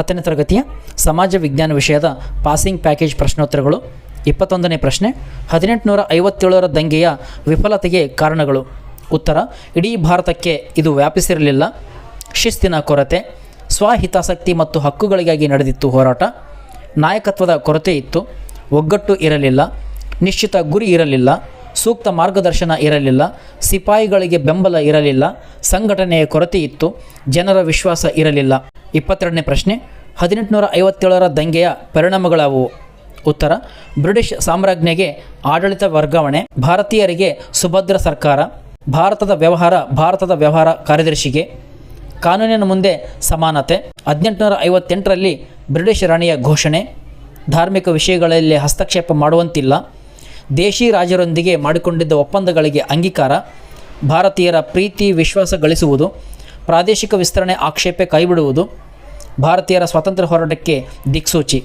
ಹತ್ತನೇ ತರಗತಿಯ ಸಮಾಜ ವಿಜ್ಞಾನ ವಿಷಯದ ಪಾಸಿಂಗ್ ಪ್ಯಾಕೇಜ್ ಪ್ರಶ್ನೋತ್ತರಗಳು, ಇಪ್ಪತ್ತೊಂದನೇ ಪ್ರಶ್ನೆ, ಹದಿನೆಂಟುನೂರ ಐವತ್ತೇಳರ ದಂಗೆಯ ವಿಫಲತೆಗೆ ಕಾರಣಗಳು. ಉತ್ತರ, ಇಡೀ ಭಾರತಕ್ಕೆ ಇದು ವ್ಯಾಪಿಸಿರಲಿಲ್ಲ. ಶಿಸ್ತಿನ ಕೊರತೆ, ಸ್ವಹಿತಾಸಕ್ತಿ ಮತ್ತು ಹಕ್ಕುಗಳಿಗಾಗಿ ನಡೆದಿತ್ತು ಹೋರಾಟ. ನಾಯಕತ್ವದ ಕೊರತೆ ಇತ್ತು. ಒಗ್ಗಟ್ಟು ಇರಲಿಲ್ಲ. ನಿಶ್ಚಿತ ಗುರಿ ಇರಲಿಲ್ಲ. ಸೂಕ್ತ ಮಾರ್ಗದರ್ಶನ ಇರಲಿಲ್ಲ, ಸಿಪಾಯಿಗಳಿಗೆ ಬೆಂಬಲ ಇರಲಿಲ್ಲ, ಸಂಘಟನೆಯ ಕೊರತೆ ಇತ್ತು, ಜನರ ವಿಶ್ವಾಸ ಇರಲಿಲ್ಲ. ಇಪ್ಪತ್ತೆರಡನೇ ಪ್ರಶ್ನೆ ಹದಿನೆಂಟುನೂರ ಐವತ್ತೇಳರ ದಂಗೆಯ ಪರಿಣಾಮಗಳಾವುವು ಉತ್ತರ, ಬ್ರಿಟಿಷ್ ಸಾಮ್ರಾಜ್ಞೆಗೆ ಆಡಳಿತ ವರ್ಗಾವಣೆ, ಭಾರತೀಯರಿಗೆ ಸುಭದ್ರ ಸರ್ಕಾರ, ಭಾರತದ ವ್ಯವಹಾರ ಭಾರತದ ವ್ಯವಹಾರ ಕಾರ್ಯದರ್ಶಿಗೆ, ಕಾನೂನಿನ ಮುಂದೆ ಸಮಾನತೆ ಹದಿನೆಂಟುನೂರ ಐವತ್ತೆಂಟರಲ್ಲಿ ಬ್ರಿಟಿಷ್ ರಾಣಿಯ ಘೋಷಣೆ, ಧಾರ್ಮಿಕ ವಿಷಯಗಳಲ್ಲಿ ಹಸ್ತಕ್ಷೇಪ ಮಾಡುವಂತಿಲ್ಲ ದೇಶಿ ರಾಜರೊಂದಿಗೆ ಮಾಡಿಕೊಂಡಿದ್ದ ಒಪ್ಪಂದಗಳಿಗೆ ಅಂಗೀಕಾರ, ಭಾರತೀಯರ ಪ್ರೀತಿ ವಿಶ್ವಾಸ ಗಳಿಸುವುದು ಪ್ರಾದೇಶಿಕ ವಿಸ್ತರಣೆ ಆಕ್ಷೇಪ ಕೈಬಿಡುವುದು, ಭಾರತೀಯರ ಸ್ವಾತಂತ್ರ್ಯ ಹೋರಾಟಕ್ಕೆ ದಿಕ್ಸೂಚಿ.